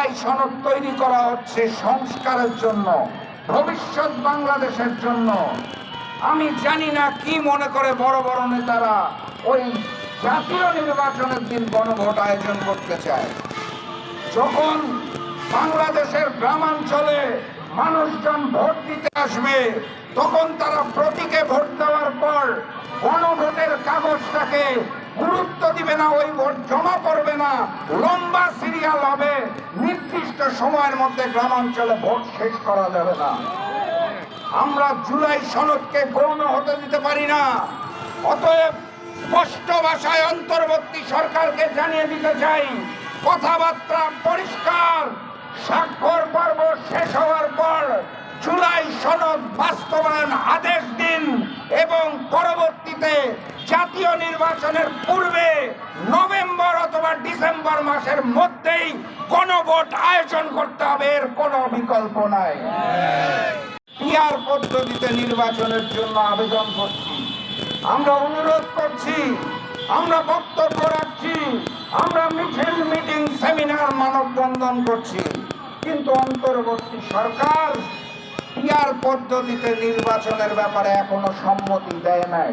জুলাই সনদ তৈরি করা হচ্ছে সংস্কারের জন্য, ভবিষ্যৎ বাংলাদেশের জন্য। আমি জানি না কি মনে করে বড় বড় নেতারা ওই জাতীয় নির্বাচনের দিন গণভোট আয়োজন করতে চায়। যখন বাংলাদেশের গ্রামাঞ্চলে মানুষজন ভোট দিতে আসবে, তখন তারা প্রতীকে ভোট দেওয়ার পর গণভোটের কাগজটাকে গুরুত্ব দিবে না, ওই ভোট জমা করবে না, লম্বা সিরিয়াল হবে নির্দিষ্ট সময়ের মধ্যে গ্রামাঞ্চলে ভোট শেষ করা যাবে না। আমরা জুলাই সনদকে গৌণ হতে দিতে পারি না। অতএব স্পষ্ট ভাষায় অন্তর্বর্তী সরকারকে জানিয়ে দিতে চাই, কথাবার্তা পরিষ্কার, স্বাক্ষর পর্ব শেষ হওয়ার পর জুলাই সনদ বাস্তবায়ন আদেশ দিন এবং পরবর্তীতে জাতীয় নির্বাচনের পূর্বে অথবা ডিসেম্বর মাসের মধ্যেই গণভোট আয়োজন করতে হবে, এর কোনো বিকল্প নাই। পিআর পদ্ধতিতে নির্বাচনের জন্য আবেদন করছি। আমরা অনুরোধ করছি, আমরা বক্তব্য রাখছি, আমরা মিছিল, মিটিং, সেমিনার মানববন্ধন করছি। কিন্তু অন্তর্বর্তী সরকার পিআর পদ্ধতিতে নির্বাচনের ব্যাপারে এখনও সম্মতি দেয় নাই।